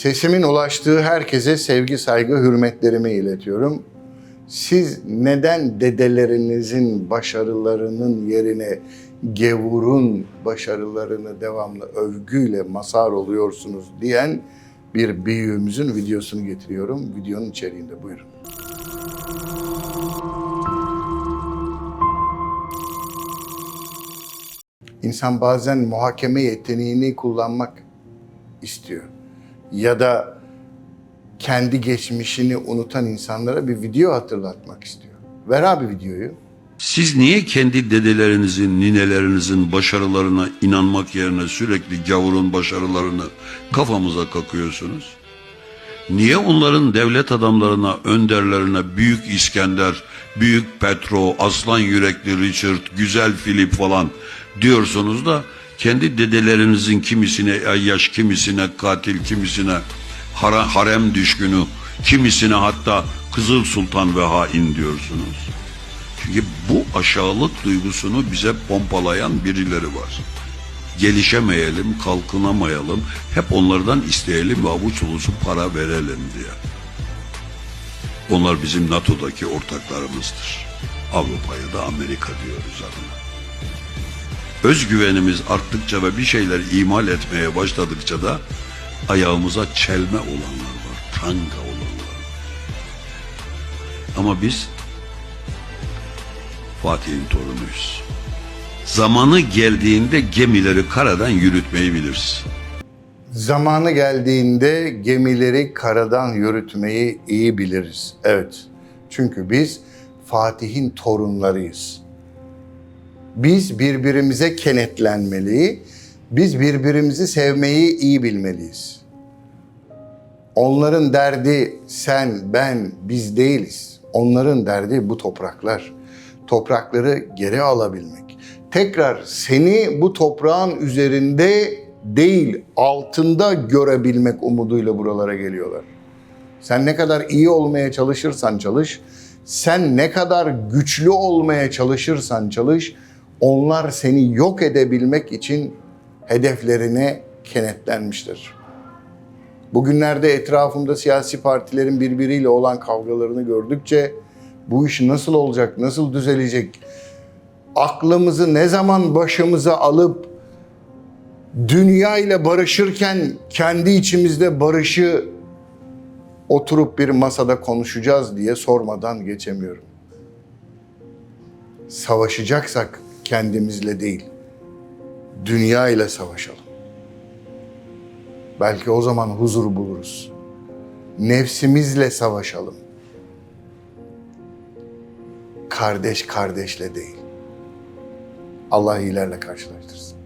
Sesimin ulaştığı herkese sevgi, saygı, hürmetlerimi iletiyorum. Siz neden dedelerinizin başarılarının yerine gevurun başarılarını devamlı övgüyle masar oluyorsunuz diyen bir büyüğümüzün videosunu getiriyorum. Videonun içeriğinde buyurun. İnsan bazen muhakeme yeteneğini kullanmak istiyor. Ya da kendi geçmişini unutan insanlara bir video hatırlatmak istiyor. Ver abi videoyu. Siz niye kendi dedelerinizin, ninelerinizin başarılarına inanmak yerine sürekli gavurun başarılarını kafamıza kakıyorsunuz? Niye onların devlet adamlarına, önderlerine Büyük İskender, Büyük Petro, Aslan Yürekli Richard, Güzel Filip falan diyorsunuz da kendi dedelerinizin kimisine ayyaş, kimisine katil, kimisine hara- harem düşkünü, kimisine hatta Kızıl Sultan ve hain diyorsunuz. Çünkü bu aşağılık duygusunu bize pompalayan birileri var. Gelişemeyelim, kalkınamayalım, hep onlardan isteyelim ve avuç dolusu para verelim diye. Onlar bizim NATO'daki ortaklarımızdır. Avrupa'yı da Amerika diyoruz adına. Özgüvenimiz arttıkça ve bir şeyler imal etmeye başladıkça da ayağımıza çelme olanlar var, pranga olanlar var. Ama biz Fatih'in torunuyuz. Zamanı geldiğinde gemileri karadan yürütmeyi biliriz. Zamanı geldiğinde gemileri karadan yürütmeyi iyi biliriz. Evet. Çünkü biz Fatih'in torunlarıyız. Biz birbirimize kenetlenmeli, biz birbirimizi sevmeyi iyi bilmeliyiz. Onların derdi sen, ben, biz değiliz. Onların derdi bu topraklar. Toprakları geri alabilmek. Tekrar seni bu toprağın üzerinde değil, altında görebilmek umuduyla buralara geliyorlar. Sen ne kadar iyi olmaya çalışırsan çalış, sen ne kadar güçlü olmaya çalışırsan çalış, onlar seni yok edebilmek için hedeflerine kenetlenmiştir. Bugünlerde etrafımda siyasi partilerin birbiriyle olan kavgalarını gördükçe bu iş nasıl olacak, nasıl düzelecek? Aklımızı ne zaman başımıza alıp dünya ile barışırken kendi içimizde barışı oturup bir masada konuşacağız diye sormadan geçemiyorum. Savaşacaksak kendimizle değil, dünya ile savaşalım. Belki o zaman huzur buluruz. Nefsimizle savaşalım. Kardeş kardeşle değil. Allah iyilerle karşılaştırsın.